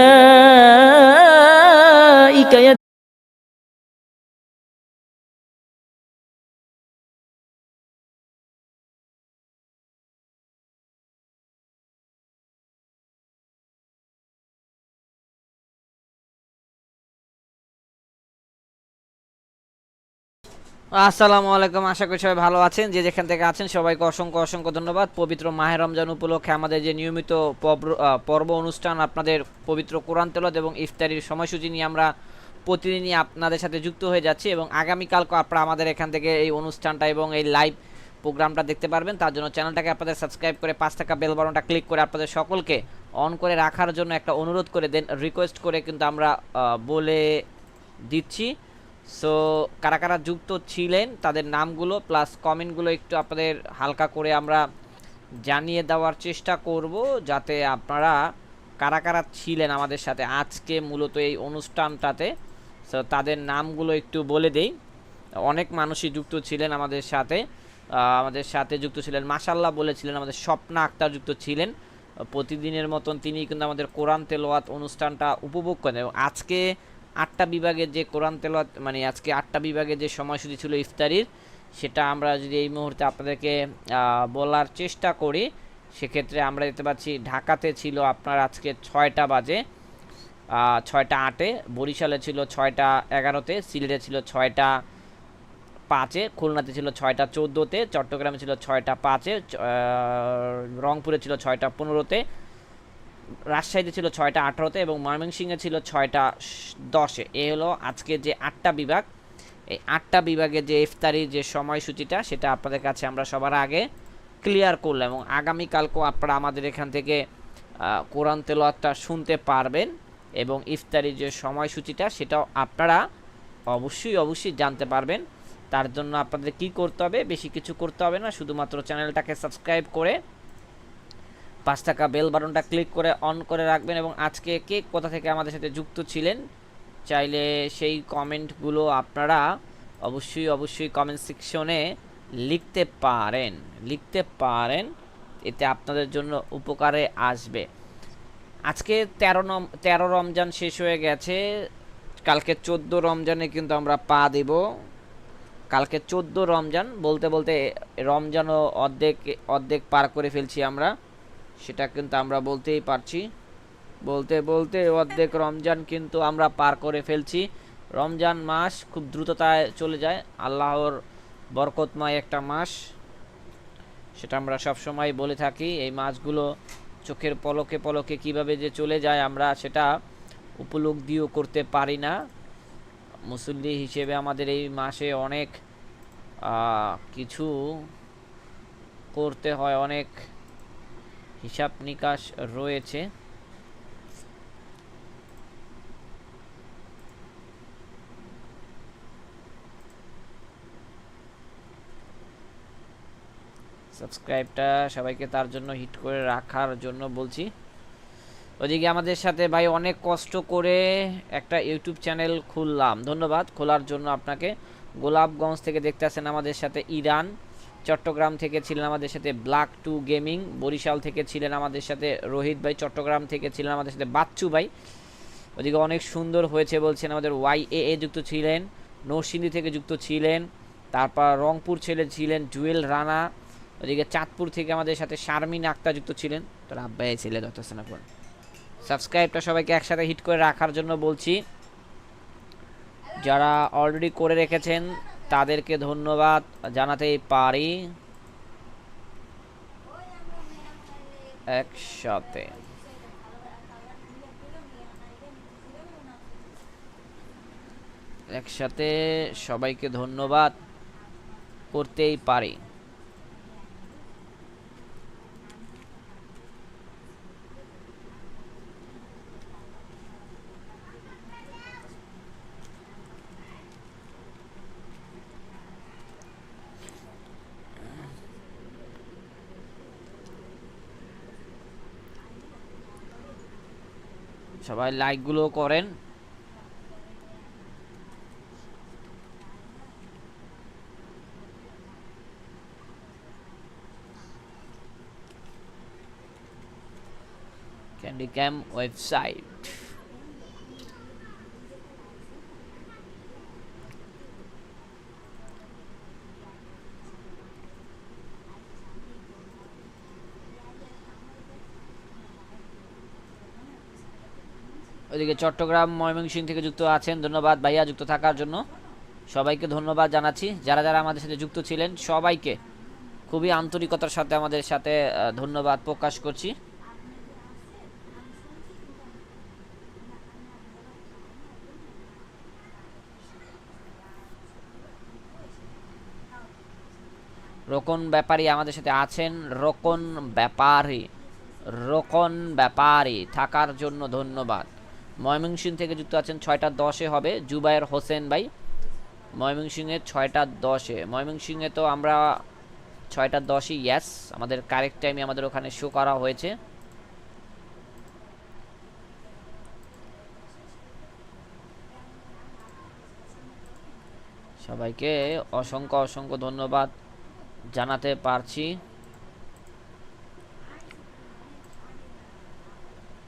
Uh... আসসালামু আলাইকুম, আশা করি সবাই ভালো আছেন। যে যেখান থেকে আছেন, সবাইকে অসংখ্য অসংখ্য ধন্যবাদ। পবিত্র মাহে রমজান উপলক্ষে আমাদের যে নিয়মিত পর্ব অনুষ্ঠান, আপনাদের পবিত্র কোরআন তেলাওয়াত এবং ইফতারির সময়সূচি নিয়ে আমরা প্রতিদিনই আপনাদের সাথে যুক্ত হয়ে যাচ্ছি এবং আগামীকালকে আপনারা আমাদের এখান থেকে এই অনুষ্ঠানটা এবং এই লাইভ প্রোগ্রামটা দেখতে পারবেন। তার জন্য চ্যানেলটাকে আপনাদের সাবস্ক্রাইব করে পাঁচ টাকা বেল বাটনটা ক্লিক করে আপনাদের সকলকে অন করে রাখার জন্য একটা অনুরোধ করে দেন, রিকোয়েস্ট করে কিন্তু আমরা বলে দিচ্ছি। সো কারা কারা যুক্ত ছিলেন, তাদের নামগুলো প্লাস কমেন্টগুলো একটু আপনাদের হালকা করে আমরা জানিয়ে দেওয়ার চেষ্টা করব, যাতে আপনারা কারা কারা ছিলেন আমাদের সাথে আজকে মূলত এই অনুষ্ঠানটাতে। সো তাদের নামগুলো একটু বলে দেই। অনেক মানুষই যুক্ত ছিলেন আমাদের সাথে। আমাদের সাথে যুক্ত ছিলেন মাসাল্লাহ বলেছিলেন, আমাদের স্বপ্না আক্তার যুক্ত ছিলেন। প্রতিদিনের মতন তিনি কিন্তু আমাদের কোরআন তেলোয়াত অনুষ্ঠানটা উপভোগ করেন। এবং আজকে আটটা বিভাগের যে কোরআন তেলোয়াত মানে আজকে আটটা বিভাগের যে সময়সূচি ছিল ইফতারির, সেটা আমরা যদি এই মুহূর্তে আপনাদেরকে বলার চেষ্টা করি, সেক্ষেত্রে আমরা দেখতে পাচ্ছি ঢাকাতে ছিল আপনার আজকে ছয়টা বাজে ছয়টা আটে, বরিশালে ছিল ছয়টা এগারোতে, সিলেটে ছিল ছয়টা পাঁচে, খুলনাতে ছিল ছয়টা চোদ্দোতে, চট্টগ্রামে ছিল ছয়টা পাঁচে রংপুরে ছিল ছয়টা পনেরোতে রাজশাহীতে ছিল ছয়টা আঠারোতে এবং ময়মনসিংহে ছিল ছয়টা দশে। এ হলো আজকে যে আটটা বিভাগ। এই আটটা বিভাগে যে ইফতারির যে সময়সূচিটা, সেটা আপনাদের কাছে আমরা সবার আগে ক্লিয়ার করলাম এবং আগামীকালকেও আপনারা আমাদের এখান থেকে কোরআন তেলোয়াতটা শুনতে পারবেন এবং ইফতারির যে সময়সূচিটা, সেটাও আপনারা অবশ্যই অবশ্যই জানতে পারবেন। তার জন্য আপনাদের কি করতে হবে, বেশি কিছু করতে হবে না, শুধুমাত্র চ্যানেলটাকে সাবস্ক্রাইব করে পাঁচ টাকা বেল বাটনটা ক্লিক করে অন করে রাখবেন এবং আজকে কে কোথা থেকে আমাদের সাথে যুক্ত ছিলেন, চাইলে সেই কমেন্টগুলো আপনারা অবশ্যই অবশ্যই কমেন্ট সেকশনে লিখতে পারেন লিখতে পারেন। এতে আপনাদের জন্য উপকারে আসবে। আজকে তেরো নম, তেরো রমজান শেষ হয়ে গেছে। কালকে চোদ্দ রমজানে কিন্তু আমরা পা দেব। কালকে চোদ্দ রমজান, বলতে বলতে রমজানও অর্ধেক অর্ধেক পার করে ফেলছি আমরা। সেটা কিন্তু আমরা বলতেই পারছি। বলতে বলতে অর্ধেক রমজান কিন্তু আমরা পার করে ফেলছি। রমজান মাস খুব দ্রুততায় চলে যায়। আল্লাহর বরকতময় একটা মাস। সেটা আমরা সব সময় বলে থাকি, এই মাসগুলো চোখের পলকে পলকে কীভাবে যে চলে যায় আমরা সেটা উপলব্ধিও করতে পারি না। মুসল্লি হিসেবে আমাদের এই মাসে অনেক কিছু করতে হয়, অনেক হিসাব নিকাশ রয়েছে। সাবস্ক্রাইবটা সবাইকে তার জন্য হিট করে রাখার জন্য বলছি। ওদিকে আমাদের সাথে ভাই অনেক কষ্ট করে একটা ইউটিউব চ্যানেল খুললাম। ধন্যবাদ। খোলার জন্য আপনাকে। গোলাপগঞ্জ থেকে দেখতে আসেন আমাদের সাথে ইরান। চট্টগ্রাম থেকে ছিলেন আমাদের সাথে ব্ল্যাক টু গেমিং বরিশাল থেকে ছিলেন আমাদের সাথে রোহিত ভাই, চট্টগ্রাম থেকে ছিলেন আমাদের সাথে বাচ্চু ভাই। ওদিকে অনেক সুন্দর হয়েছে বলছেন আমাদের ওয়াই এ এ যুক্ত ছিলেন, নরসিংদী থেকে যুক্ত ছিলেন, তারপর রংপুর ছেলে ছিলেন জুয়েল রানা, ওদিকে চাঁদপুর থেকে আমাদের সাথে শারমিন আক্তার যুক্ত ছিলেন। তোর আব্বাই ছেলে সেনাপুর সাবস্ক্রাইবটা সবাইকে একসাথে হিট করে রাখার জন্য বলছি। যারা অলরেডি করে রেখেছেন তাদেরকে ধন্যবাদ জানাতেই পারি। একসাথে। একসাথে সবাইকে ধন্যবাদ করতেই পারি। সবাই লাইকগুলো করেন। ক্যান্ডি ক্যাম ওয়েবসাইট ওইদিকে চট্টগ্রাম, ময়মনসিংহ থেকে যুক্ত আছেন। ধন্যবাদ ভাইয়া যুক্ত থাকার জন্য। সবাইকে ধন্যবাদ জানাচ্ছি। যারা যারা আমাদের সাথে যুক্ত ছিলেন, সবাইকে খুবই আন্তরিকতার সাথে আমাদের সাথে ধন্যবাদ প্রকাশ করছি। রোকন ব্যাপারী আমাদের সাথে আছেন। রোকন ব্যাপারী রোকন ব্যাপারী, থাকার জন্য ধন্যবাদ। ময়মনসিংহ থেকে যুক্ত আছেন ছয়টা দশে হবে জুবায়ের হোসেন ভাই। ময়মনসিংহে ছয়টা দশে। ময়মনসিংহে তো আমরা ছয়টা দশই ইয়াস আমাদের কারেক্ট টাইমে আমাদের ওখানে শো করা হয়েছে। সবাইকে অসংখ্য অসংখ্য ধন্যবাদ জানাতে পারছি।